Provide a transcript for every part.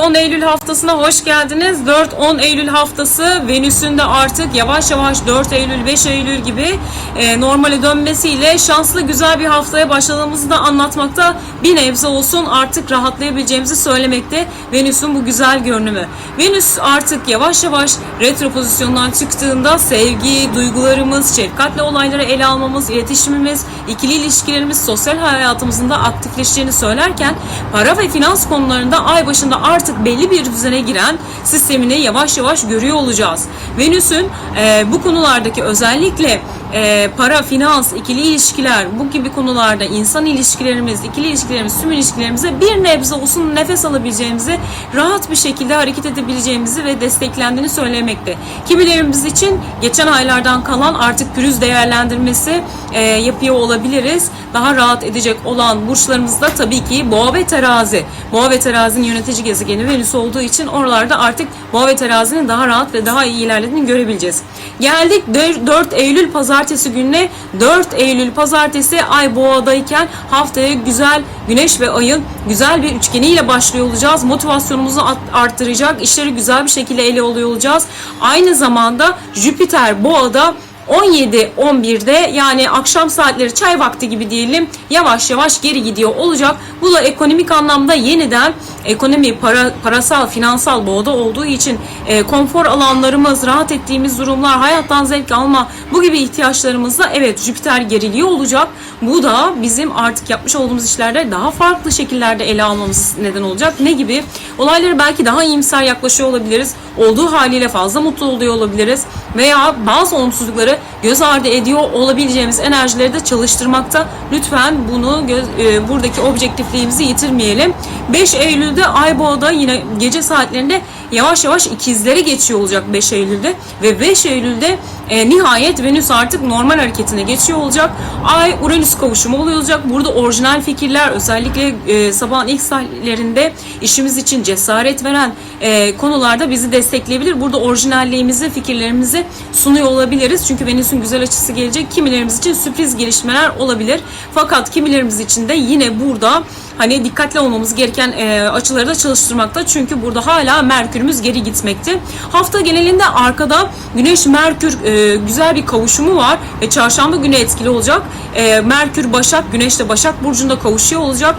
10 Eylül haftasına hoş geldiniz. 4-10 Eylül haftası Venüs'ün de artık yavaş yavaş 4 Eylül 5 Eylül gibi e, normale dönmesiyle şanslı güzel bir haftaya başladığımızı da anlatmakta bir nebze olsun artık rahatlayabileceğimizi söylemekte Venüs'ün bu güzel görünümü. Venüs artık yavaş yavaş retro pozisyondan çıktığında sevgi, duygularımız, şefkatle olayları ele almamız, iletişimimiz, ikili ilişkilerimiz, sosyal hayatımızın da aktifleşeceğini söylerken para ve finans konularında ay başında artık belli bir düzene giren sistemini yavaş yavaş görüyor olacağız. Venüs'ün e, bu konulardaki özellikle e, para, finans, ikili ilişkiler bu gibi konularda insan ilişkilerimiz, ikili ilişkilerimiz, tüm ilişkilerimize bir nebze olsun nefes alabileceğimizi, rahat bir şekilde hareket edebileceğimizi ve desteklendiğini söylemekte. Kimilerimiz için geçen aylardan kalan artık pürüz değerlendirmesi e, yapıyor olabiliriz. Daha rahat edecek olan burçlarımızda tabii ki boğa ve terazi. Boğa ve terazinin yönetici gezegeni Venüs olduğu için oralarda artık boğa ve terazinin daha rahat ve daha iyi ilerlediğini görebileceğiz. Geldik 4 Eylül pazartesi gününe. 4 Eylül pazartesi ay boğadayken haftaya güzel güneş ve ayın güzel bir üçgeniyle başlıyor olacağız. Motivasyonumuzu art- arttıracak, işleri güzel bir şekilde ele alıyor olacağız. Aynı zamanda Jüpiter boğada 17-11'de yani akşam saatleri çay vakti gibi diyelim yavaş yavaş geri gidiyor olacak. Bu da ekonomik anlamda yeniden ekonomi, para, parasal, finansal boğda olduğu için e, konfor alanlarımız, rahat ettiğimiz durumlar, hayattan zevk alma bu gibi ihtiyaçlarımızda evet Jüpiter geriliyor olacak. Bu da bizim artık yapmış olduğumuz işlerde daha farklı şekillerde ele almamız neden olacak. Ne gibi? Olayları belki daha iyimser yaklaşıyor olabiliriz. Olduğu haliyle fazla mutlu oluyor olabiliriz. Veya bazı olumsuzlukları göz ardı ediyor olabileceğimiz enerjileri de çalıştırmakta. Lütfen bunu göz- e, buradaki objektifliğimizi yitirmeyelim. 5 Eylül'de Ayboğa'da yine gece saatlerinde yavaş yavaş ikizlere geçiyor olacak 5 Eylül'de ve 5 Eylül'de e, nihayet Venüs artık normal hareketine geçiyor olacak. Ay Uranüs kavuşumu oluyor olacak. Burada orijinal fikirler özellikle e, sabahın ilk saatlerinde işimiz için cesaret veren e, konularda bizi destekleyebilir. Burada orijinalliğimizi, fikirlerimizi sunuyor olabiliriz. Çünkü Venüs'ün güzel açısı gelecek. Kimilerimiz için sürpriz gelişmeler olabilir. Fakat kimilerimiz için de yine burada hani dikkatli olmamız gereken e, açıları da çalıştırmakta. Çünkü burada hala Merkür'ümüz geri gitmekte. Hafta genelinde arkada Güneş Merkür e, güzel bir kavuşumu var ve çarşamba günü etkili olacak. E, Merkür Başak, Güneş de Başak burcunda kavuşuyor olacak.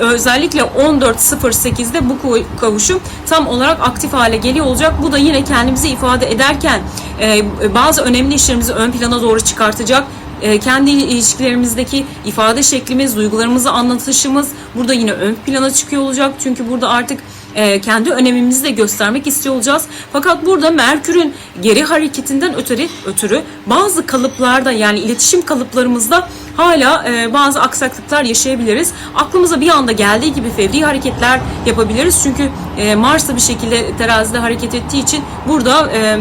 Özellikle 14.08'de bu kavuşum tam olarak aktif hale geliyor olacak. Bu da yine kendimizi ifade ederken e, bazı önemli işlerimizi ön plana doğru çıkartacak e, kendi ilişkilerimizdeki ifade şeklimiz, duygularımızı anlatışımız burada yine ön plana çıkıyor olacak. Çünkü burada artık e, kendi önemimizi de göstermek istiyor olacağız. Fakat burada Merkür'ün geri hareketinden ötürü, ötürü bazı kalıplarda yani iletişim kalıplarımızda hala e, bazı aksaklıklar yaşayabiliriz. Aklımıza bir anda geldiği gibi fevri hareketler yapabiliriz. Çünkü e, Mars da bir şekilde terazide hareket ettiği için burada e, e,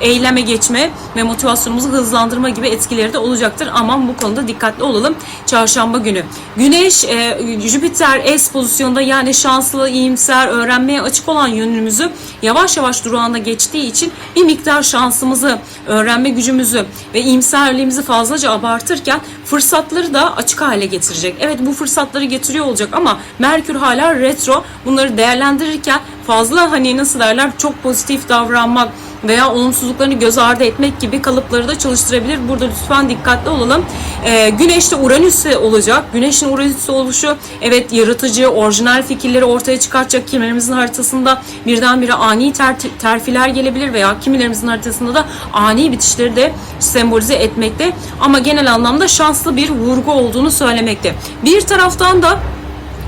eyleme geçme ve motivasyonumuzu hızlandırma gibi etkileri de olacaktır. Aman bu konuda dikkatli olalım. Çarşamba günü. Güneş, e, Jüpiter S pozisyonda yani şanslı, iyimser, öğrenmeye açık olan yönümüzü yavaş yavaş durağında geçtiği için bir miktar şansımızı, öğrenme gücümüzü ve iyimserliğimizi fazlaca abartırken fırsatları da açık hale getirecek. Evet bu fırsatları getiriyor olacak ama Merkür hala retro. Bunları değerlendirirken fazla hani nasıl derler çok pozitif davranmak veya olumsuzluklarını göz ardı etmek gibi kalıpları da çalıştırabilir. Burada lütfen dikkatli olalım. Ee, Güneş'te Uranüs'te olacak. Güneş'in Uranüs'te oluşu evet yaratıcı, orijinal fikirleri ortaya çıkartacak. Kimilerimizin haritasında birdenbire ani ter, terfiler gelebilir veya kimilerimizin haritasında da ani bitişleri de sembolize etmekte. Ama genel anlamda şanslı bir vurgu olduğunu söylemekte. Bir taraftan da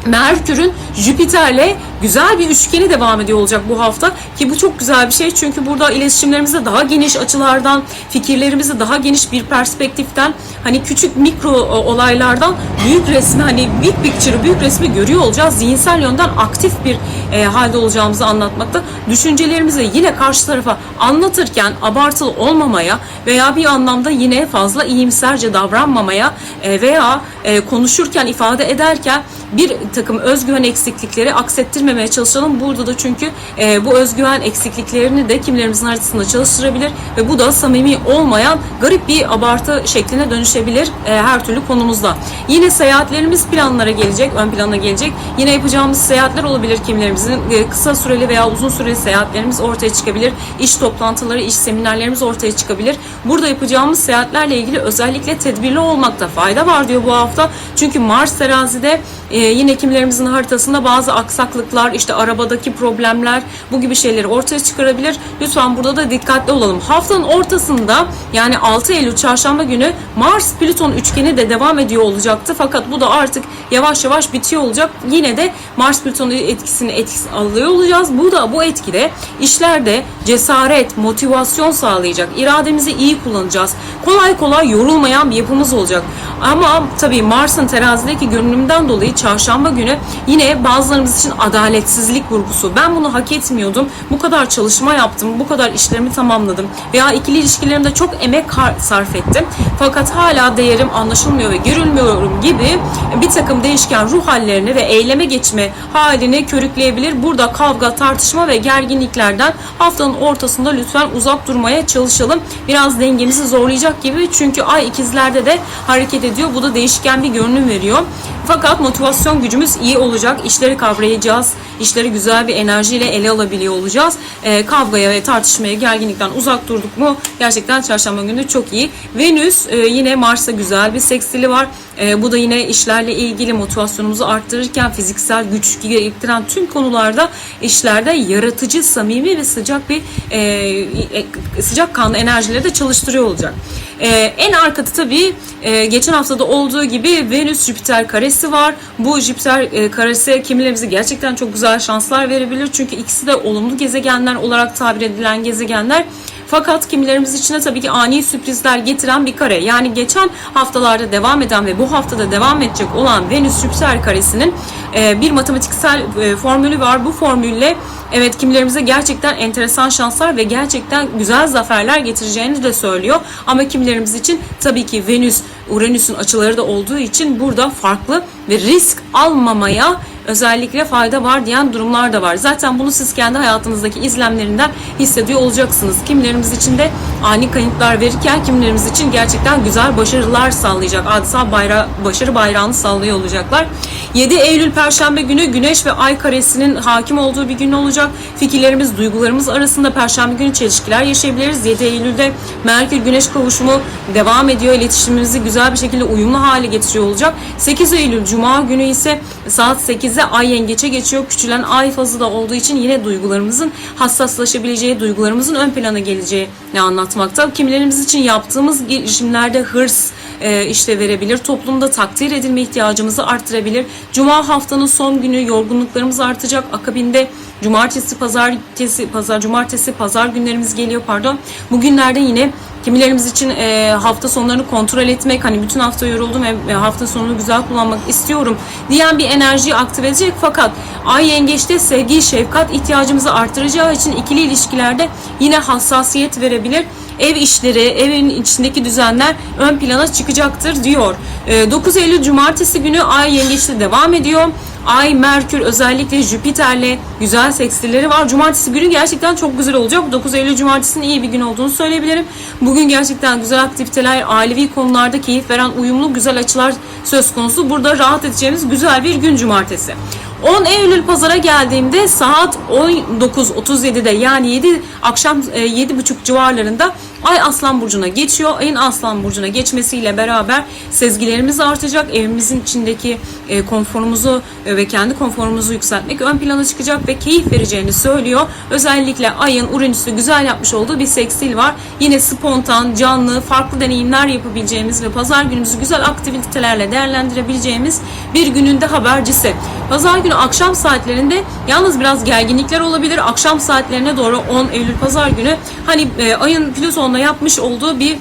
Merkür'ün Jüpiter'le güzel bir üçgeni devam ediyor olacak bu hafta ki bu çok güzel bir şey çünkü burada iletişimlerimizi daha geniş açılardan, fikirlerimizi daha geniş bir perspektiften hani küçük mikro e, olaylardan büyük resmi hani big picture, büyük resmi görüyor olacağız. Zihinsel yönden aktif bir e, halde olacağımızı anlatmakta. Düşüncelerimizi yine karşı tarafa anlatırken abartılı olmamaya veya bir anlamda yine fazla iyimserce davranmamaya e, veya e, konuşurken ifade ederken bir takım özgüven eksiklikleri aksettirmemeye hissettirmemeye çalışalım. Burada da çünkü e, bu özgüven eksikliklerini de kimlerimizin haritasında çalıştırabilir ve bu da samimi olmayan garip bir abartı şekline dönüşebilir e, her türlü konumuzda. Yine seyahatlerimiz planlara gelecek, ön plana gelecek. Yine yapacağımız seyahatler olabilir kimlerimizin. E, kısa süreli veya uzun süreli seyahatlerimiz ortaya çıkabilir. İş toplantıları, iş seminerlerimiz ortaya çıkabilir. Burada yapacağımız seyahatlerle ilgili özellikle tedbirli olmakta fayda var diyor bu hafta. Çünkü Mars terazide e, yine kimlerimizin haritasında bazı aksaklıklar, işte arabadaki problemler bu gibi şeyleri ortaya çıkarabilir. Lütfen burada da dikkatli olalım. Haftanın ortasında yani 6 Eylül çarşamba günü Mars Plüton üçgeni de devam ediyor olacaktı. Fakat bu da artık yavaş yavaş bitiyor olacak. Yine de Mars Plüton etkisini etkisi alıyor olacağız. Bu da bu etkide işlerde cesaret, motivasyon sağlayacak. İrademizi iyi kullanacağız. Kolay kolay yorulmayan bir yapımız olacak. Ama tabii Mars'ın terazideki görünümden dolayı çarşamba günü yine bazılarımız için adaletsizlik vurgusu. Ben bunu hak etmiyordum. Bu kadar çalışma yaptım. Bu kadar işlerimi tamamladım. Veya ikili ilişkilerimde çok emek sarf ettim. Fakat hala değerim anlaşılmıyor ve görülmüyorum gibi bir takım değişken ruh hallerini ve eyleme geçme halini körükleyebilir. Burada kavga, tartışma ve gerginliklerden haftanın ortasında lütfen uzak durmaya çalışalım. Biraz dengemizi zorlayacak gibi çünkü ay ikizlerde de hareket ediyor. Bu da değişken bir görünüm veriyor. Fakat motivasyon gücümüz iyi olacak. İşleri kavrayacağız. İşleri güzel bir enerjiyle ele alabiliyor olacağız. Ee, kavgaya ve tartışmaya, gerginlikten uzak durduk mu gerçekten çarşamba günü çok iyi. Venüs e, yine Mars'a güzel bir seksili var. E, bu da yine işlerle ilgili motivasyonumuzu arttırırken fiziksel güç gerektiren tüm konularda işlerde yaratıcı, samimi ve sıcak bir e, e, sıcak kanlı enerjileri de çalıştırıyor olacak. E, en arkada tabii e, geçen haftada olduğu gibi Venüs Jüpiter karesi var. Bu Jüpiter e, karesi kimilerimize gerçekten çok güzel şanslar verebilir. Çünkü ikisi de olumlu gezegenler olarak tabir edilen gezegenler. Fakat kimilerimiz için de tabii ki ani sürprizler getiren bir kare. Yani geçen haftalarda devam eden ve bu haftada devam edecek olan Venüs Jüpiter karesinin e, bir matematiksel e, formülü var. Bu formülle evet kimilerimize gerçekten enteresan şanslar ve gerçekten güzel zaferler getireceğini de söylüyor. Ama kimilerimiz için tabii ki Venüs, Uranüs'ün açıları da olduğu için burada farklı ve risk almamaya özellikle fayda var diyen durumlar da var. Zaten bunu siz kendi hayatınızdaki izlemlerinden hissediyor olacaksınız. Kimilerimiz için de ani kayıplar verirken kimilerimiz için gerçekten güzel başarılar sağlayacak. Adeta bayra başarı bayrağını sallıyor olacaklar. 7 Eylül Perşembe günü Güneş ve Ay karesinin hakim olduğu bir gün olacak. Fikirlerimiz, duygularımız arasında Perşembe günü çelişkiler yaşayabiliriz. 7 Eylül'de Merkür Güneş kavuşumu devam ediyor. İletişimimizi güzel bir şekilde uyumlu hale getiriyor olacak. 8 Eylül Cuma günü ise saat 8'de Ay yengeçe geçiyor. Küçülen ay fazı da olduğu için yine duygularımızın hassaslaşabileceği, duygularımızın ön plana geleceğini anlatmakta. Kimilerimiz için yaptığımız girişimlerde hırs, e, işte verebilir. Toplumda takdir edilme ihtiyacımızı arttırabilir. Cuma haftanın son günü yorgunluklarımız artacak. Akabinde cumartesi, pazartesi, pazar, cumartesi, pazar günlerimiz geliyor pardon. Bugünlerde yine Kimilerimiz için e, hafta sonlarını kontrol etmek, hani bütün hafta yoruldum ve hafta sonunu güzel kullanmak istiyorum diyen bir enerjiyi aktive edecek. Fakat ay yengeçte sevgi, şefkat ihtiyacımızı artıracağı için ikili ilişkilerde yine hassasiyet verebilir. Ev işleri, evin içindeki düzenler ön plana çıkacaktır diyor. E, 9 Eylül Cumartesi günü ay yengeçte devam ediyor. Ay, Merkür özellikle Jüpiter'le güzel sekstilleri var. Cumartesi günü gerçekten çok güzel olacak. 9 Eylül Cumartesi'nin iyi bir gün olduğunu söyleyebilirim. Bugün gerçekten güzel aktiviteler, ailevi konularda keyif veren uyumlu güzel açılar söz konusu. Burada rahat edeceğimiz güzel bir gün Cumartesi. 10 Eylül pazara geldiğimde saat 19.37'de yani 7 akşam e, 7.30 civarlarında Ay Aslan Burcu'na geçiyor. Ayın Aslan Burcu'na geçmesiyle beraber sezgilerimiz artacak. Evimizin içindeki e, konforumuzu e, ve kendi konforumuzu yükseltmek ön plana çıkacak ve keyif vereceğini söylüyor. Özellikle ayın Uranüs'ü güzel yapmış olduğu bir seksil var. Yine spontan, canlı, farklı deneyimler yapabileceğimiz ve pazar günümüzü güzel aktivitelerle değerlendirebileceğimiz bir günün de habercisi. Pazar günü akşam saatlerinde yalnız biraz gerginlikler olabilir. Akşam saatlerine doğru 10 Eylül pazar günü hani e, ayın Plüton'la yapmış olduğu bir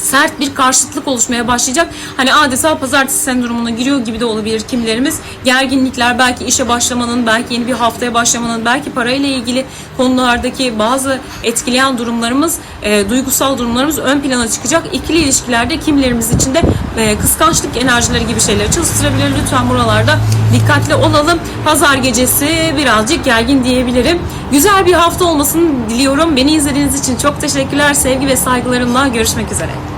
sert bir karşıtlık oluşmaya başlayacak. Hani adeta pazartesi sendromuna giriyor gibi de olabilir kimilerimiz. Gerginlikler belki işe başlamanın, belki yeni bir haftaya başlamanın, belki parayla ilgili konulardaki bazı etkileyen durumlarımız, e, duygusal durumlarımız ön plana çıkacak. İkili ilişkilerde kimilerimiz için de e, kıskançlık enerjileri gibi şeyleri çalıştırabilir. Lütfen buralarda dikkatli olalım. Pazar gecesi birazcık gergin diyebilirim. Güzel bir hafta olmasını diliyorum. Beni izlediğiniz için çok teşekkürler. Sevgi ve saygılarımla görüşmek üzere.